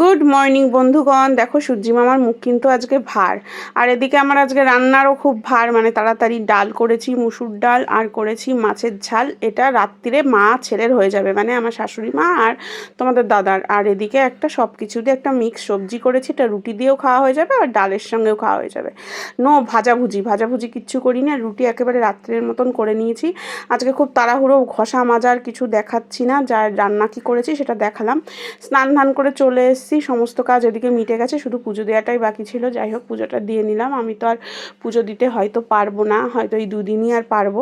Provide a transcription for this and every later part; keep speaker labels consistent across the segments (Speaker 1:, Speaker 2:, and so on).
Speaker 1: Good morning বন্ধুগণ। দেখো সূর্যি মামার মুখ কিন্তু আজকে ভার। আর এদিকে আমার আজকে রান্নারও খুব ভার। মানে তাড়াতাড়ি ডাল করেছি, মুসুর ডাল, আর করেছি মাছের ঝাল। এটা রাত্রিরে মা ছেলের হয়ে যাবে মানে আমার শাশুড়ি মা আর তোমাদের দাদার। আর এদিকে একটা সব কিছু দিয়ে একটা মিক্স সবজি করেছি, এটা রুটি দিয়েও খাওয়া হয়ে যাবে, আর ডালের সঙ্গেও খাওয়া হয়ে যাবে। নো, ভাজাভুজি। ভাজাভুজি কিচ্ছু করি না রুটি একেবারে রাত্রের মতন করে নিয়েছি। আজকে খুব তাড়াহুড়ো, ঘষা মাজার কিছু দেখাচ্ছি না যা রান্না কি করেছি সেটা দেখালাম। স্নান ধান করে চলে এসেছি। সমস্ত কাজ এদিকে মিটে গেছে, শুধু পুজো দেওয়াটাই বাকি ছিল। যাই হোক, পুজোটা দিয়ে নিলাম। আমি তো আর পুজো দিতে হয়তো পারব না, হয়তো এই দুদিনই আর পারব।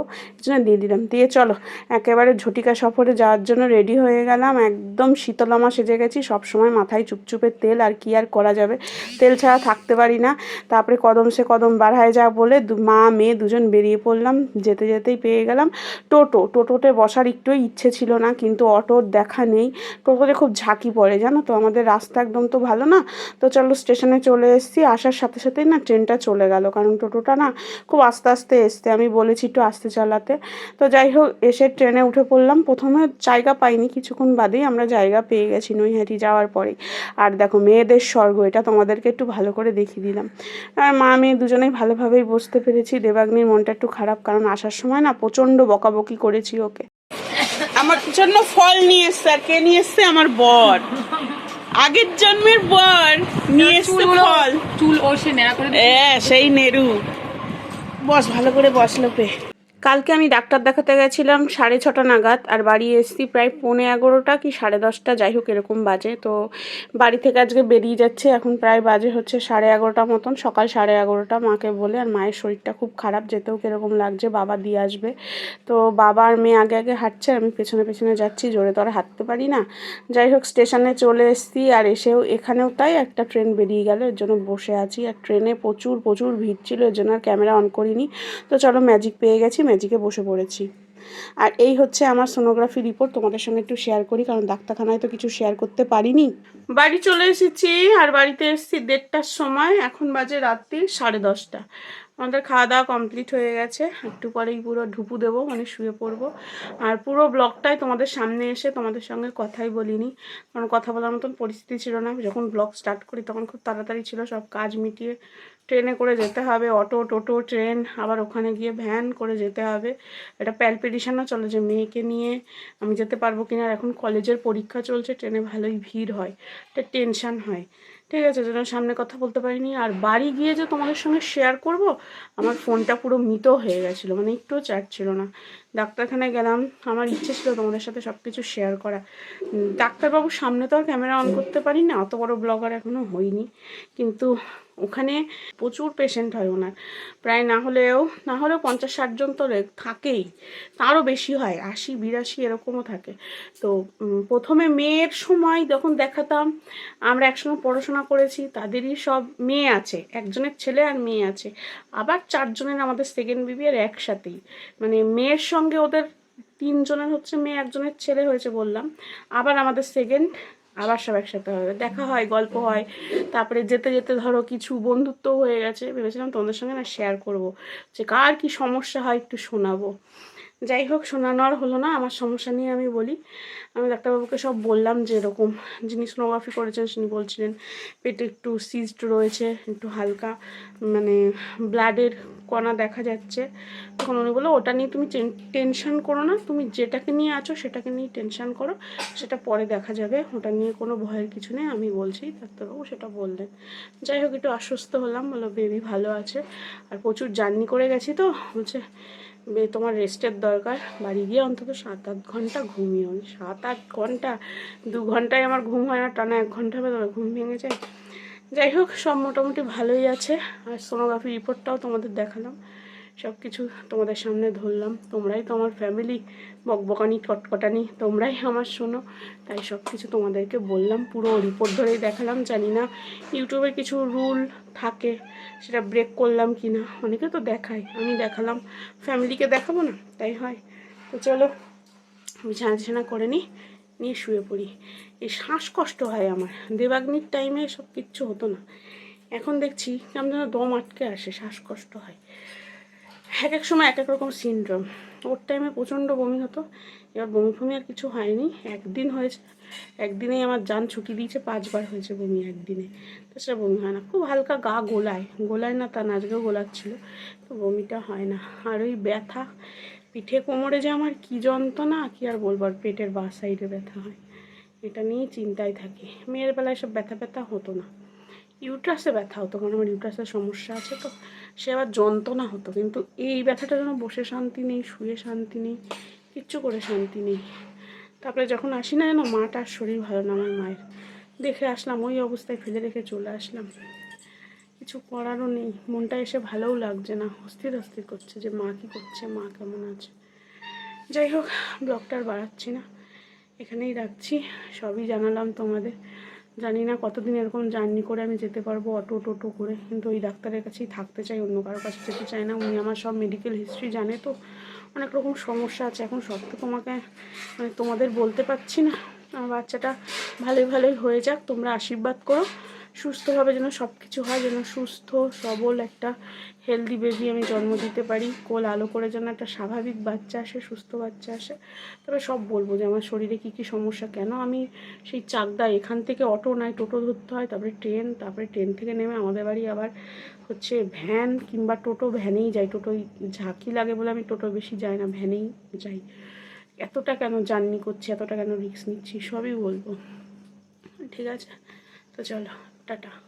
Speaker 1: জন্য দিয়ে দিলাম। দিয়ে চলো, একেবারে ঝটিকা সফরে যাওয়ার জন্য রেডি হয়ে গেলাম। একদম শীতলমা সেজে গেছি। সবসময় মাথায় চুপচুপে তেল, আর কি আর করা যাবে? তেল ছাড়া থাকতে পারি না। তারপরে কদম সে কদম বাড়ায় যা বলে মা, মেয়ে দুজন বেরিয়ে পড়লাম। যেতে যেতেই পেয়ে গেলাম টোটো। টোটোতে বসার একটুই ইচ্ছে ছিল না, কিন্তু অটোর দেখা নেই। টোটোতে খুব ঝাঁকি পড়ে, জানো তো? আমাদের রাস্তা একদম তো ভালো না। তো চলো স্টেশনে চলে এসেছি। আসার সাথে সাথেই না ট্রেনটা চলে গেল। কারণ টোটোটা না খুব আস্তে আস্তে এসতে আমি বলেছি একটু আস্তে চালাতে। তো যাই হোক, এসে ট্রেনে উঠে পড়লাম। প্রথমে জায়গা পাইনি। কিছুক্ষণ বাদেই আমরা জায়গা পেয়ে গেছি নৈহাটি যাওয়ার পরেই আর দেখো, মেয়েদের স্বর্গ, এটা তোমাদেরকে একটু ভালো করে দেখিয়ে দিলাম। আর মা, মেয়ে দুজনেই ভালোভাবেই বসতে পেরেছি। দেবাগ্নির মনটা একটু খারাপ। কারণ আসার সময় না প্রচণ্ড বকাবকি করেছি ওকে। আমার জন্য ফল নিয়ে এসছে। আর কে নিয়ে এসছে? আমার বর। আগের জন্মের বর নিয়ে এসছে ফল।
Speaker 2: চুল ও সে নেড়া করে
Speaker 1: হ্যাঁ সেই নেরু বস ভালো করে বসল পে কালকে আমি ডাক্তার দেখাতে গেছিলাম সাড়ে ছটা নাগাদ, আর বাড়ি এসছি প্রায় পৌনে এগারোটা কি সাড়ে দশটা, যাই হোক এরকম বাজে। তো বাড়ি থেকে আজকে বেরিয়ে যাচ্ছে, এখন প্রায় বাজে হচ্ছে সাড়ে এগারোটা মতন, সকাল সাড়ে এগারোটা মাকে বলে, আর মায়ের শরীরটা খুব খারাপ, যেতেও কীরকম লাগছে, বাবা দিয়ে আসবে। তো বাবা আর মেয়ে আগে আগে হাঁটছে, আমি পেছনে পেছনে যাচ্ছি, জোরে তো আর হাঁটতে পারি না। যাই হোক, স্টেশনে চলে এসেছি, আর এসেও এখানেও তাই একটা ট্রেন বেরিয়ে গেল, এর জন্য বসে আছি। আর ট্রেনে প্রচুর প্রচুর ভিড় ছিল, এর জন্য আর ক্যামেরা অন করিনি। তো চলো ম্যাজিক পেয়ে গেছি ম্যাজিকে বসে পড়েছি। আর এই হচ্ছে আমার সোনোগ্রাফি রিপোর্ট তোমাদের সঙ্গে একটু শেয়ার করি, কারণ ডাক্তারখানায় তো কিছু শেয়ার করতে পারিনি। বাড়ি চলে এসেছি, আর বাড়িতে এসেছি দেড়টার সময়, এখন বাজে রাত্রি সাড়ে দশটা। আমাদের খাওয়া দাওয়া কমপ্লিট হয়ে গেছে। একটু পরেই পুরো ঢুপু দেবো মানে শুয়ে পড়ব। আর পুরো ব্লগটাই তোমাদের সামনে এসে তোমাদের সঙ্গে কথাই বলিনি। কারণ কথা বলার মতন পরিস্থিতি ছিল না। যখন ব্লগ স্টার্ট করি তখন খুব তাড়াতাড়ি ছিল সব কাজ মিটিয়ে ট্রেনে করে যেতে হবে, অটো, টোটো, ট্রেন, আবার ওখানে গিয়ে ভ্যান করে যেতে হবে। এটা প্যালপিটিশনও চলে যে মেয়েকে নিয়ে। আমি যেতে পারব কিনা এখন কলেজের পরীক্ষা চলছে, ট্রেনে ভালোই ভিড় হয়। এটা টেনশান হয়। ঠিক আছে, যেন সামনে কথা বলতে পারিনি। আর বাড়ি গিয়ে যে তোমাদের সঙ্গে শেয়ার করব, আমার ফোনটা পুরো মৃত হয়ে গেছিল মানে একটুও চার্জ ছিল না। ডাক্তারখানায় গেলাম, আমার ইচ্ছে ছিল তোমাদের সাথে সব কিছু শেয়ার করা ডাক্তারবাবুর সামনে তো আর ক্যামেরা অন করতে পারি না অত বড় ব্লগার এখনও হইনি। কিন্তু ওখানে প্রচুর পেশেন্ট হয় ওনার। প্রায় না হলেও না হলেও পঞ্চাশ ষাট জন তো থাকেই। তারও বেশি হয় আশি বিরাশি এরকমও থাকে। তো প্রথমে মেয়ের সময় যখন দেখাতাম, আমরা একসঙ্গে পড়াশোনা করেছি, তাদেরই সব মেয়ে আছে। একজনের ছেলে আর মেয়ে আছে। আবার চারজনের আমাদের সেকেন্ড বিবি আর একসাথেই। মানে মেয়ের সঙ্গে ওদের তিনজনের হচ্ছে মেয়ে, একজনের ছেলে হয়েছে বললাম। আবার আমাদের সেকেন্ড আবার সব একসাথে হবে। দেখা হয়, গল্প হয়। তারপরে যেতে যেতে ধরো কিছু বন্ধুত্ব হয়ে গেছে, ভেবেছিলাম তোমাদের সঙ্গে না শেয়ার করব। যে কার কি সমস্যা হয় একটু শোনাবো। যাই হোক, শোনানো আর হলো না, আমার সমস্যা নিয়ে আমি বলি। আমি ডাক্তারবাবুকে সব বললাম যে এরকম যিনি সোনোগ্রাফি করেছেন, তিনি বলছিলেন, পেটে একটু সিস্ট রয়েছে, একটু হালকা মানে ব্লাডের কণা দেখা যাচ্ছে। তখন উনি বলল, ওটা নিয়ে তুমি টেনশন করো না, তুমি যেটাকে নিয়ে আছো সেটাকে নিয়ে টেনশন করো, সেটা পরে দেখা যাবে, ওটা নিয়ে কোনো ভয়ের কিছু নেই, আমি বলছি। ডাক্তারবাবু সেটা বললেন। যাই হোক, একটু আশ্বস্ত হলাম বলো বেবি ভালো আছে। আর প্রচুর জার্নি করে গেছি তো, বলছে তোমার রেস্টের দরকার। বাড়ি গিয়ে অন্তত সাত আট ঘণ্টা ঘুমিও সাত আট ঘণ্টা, দু ঘন্টায় আমার ঘুম হয় না, টানা এক ঘণ্টা, ঘুম ভেঙে যায়। যাই হোক, সব মোটামুটি ভালোই আছে। আর সোনোগ্রাফি রিপোর্টটাও তোমাদের দেখালাম। সব কিছু তোমাদের সামনে ধরলাম। তোমরাই তো আমার ফ্যামিলি বকবকানি, কটকটানি, তোমরাই আমার শোনো। তাই সব কিছু তোমাদেরকে বললাম। পুরো রিপোর্ট ধরেই দেখালাম। জানি না ইউটিউবে কিছু রুল থাকে, সেটা ব্রেক করলাম কি না অনেকে তো দেখায়। আমি দেখালাম। ফ্যামিলিকে দেখাবো না? তাই হয়। তো চলো বিছানা টিছানা করে নিই নিয়ে শুয়ে পড়ি। এই শ্বাসকষ্ট হয় আমার। দেবাগ্নির টাইমে সব কিচ্ছু হতো না। এখন দেখছি কেমন যেন দম আটকে আসে, শ্বাসকষ্ট হয়। এক এক সময় এক এক রকম সিনড্রোম ওর টাইমে প্রচণ্ড বমি হতো। এবার বমি ফমি আর কিছু হয়নি। একদিন হয়েছে, একদিনেই আমার যান ছুটি দিয়েছে, পাঁচবার হয়েছে বমি একদিনে। তো সেটা বমি হয় না। খুব হালকা গা গোলায়। গোলায় না তা না, আজকেও গোলাচ্ছিল। তো বমিটা হয় না। আর ওই ব্যথা পিঠে কোমরে যে আমার কী যন্ত্রণা, কি আর বলব, আর পেটের বা সাইডে ব্যথা হয়। এটা নিয়েই চিন্তায় থাকি। মেয়ের বেলায় সব ব্যথা ব্যথা হতো না। ইউট্রাসে ব্যথা হতো, কারণ আমার ইউট্রাসের সমস্যা আছে তো। সে আবার যন্ত্রণা হতো, কিন্তু এই ব্যথাটা যেন বসে শান্তি নেই, শুয়ে শান্তি নেই, কিচ্ছু করে শান্তি নেই। তারপরে যখন আসি না যেন মাটার শরীর ভালো না আমার মায়ের। দেখে আসলাম, ওই অবস্থায় ফেলে রেখে চলে আসলাম। কিছু করারও নেই। মনটা এসে ভালোও লাগছে না। অস্থির অস্থির করছে যে মা কী করছে, মা কেমন আছে। যাই হোক, ব্লগটা বাড়াচ্ছি না। এখানেই রাখছি। সবই জানালাম তোমাদের। জানি না কতদিন এরকম জার্নি করে আমি যেতে পারব অটো টোটো করে। কিন্তু ওই ডাক্তারের কাছেই থাকতে চাই, অন্য কারোর কাছে যেতে চাই না। উনি আমার সব মেডিকেল হিস্ট্রি জানে তো। অনেক রকম সমস্যা আছে। এখন সব তো তোমাকে মানে তোমাদের বলতে পারছি না। আমার বাচ্চাটা ভালোই ভালোই হয়ে যাক। তোমরা আশীর্বাদ করো। সুস্থভাবে যেন সব কিছু হয়, যেন সুস্থ, সবল একটা হেলদি বেবি আমি জন্ম দিতে পারি। কোল আলো করে যেন একটা স্বাভাবিক বাচ্চা আসে, সুস্থ বাচ্চা আসে। তবে সব বলব যে আমার শরীরে কী কী সমস্যা, কেন আমি সেই চাকদা এখান থেকে অটো নাই টোটো ধরতে হয়, তারপরে ট্রেন তারপরে ট্রেন থেকে নেমে আমাদের বাড়ি আবার হচ্ছে ভ্যান কিংবা টোটো ভ্যানেই যাই। টোটোই ঝাঁকি লাগে বলে আমি টোটো বেশি যাই না, ভ্যানেই যাই। এতটা কেন জার্নি করছি, এতটা কেন রিস্ক নিচ্ছি, সবই বলব। ঠিক আছে? তো চলো। টাটা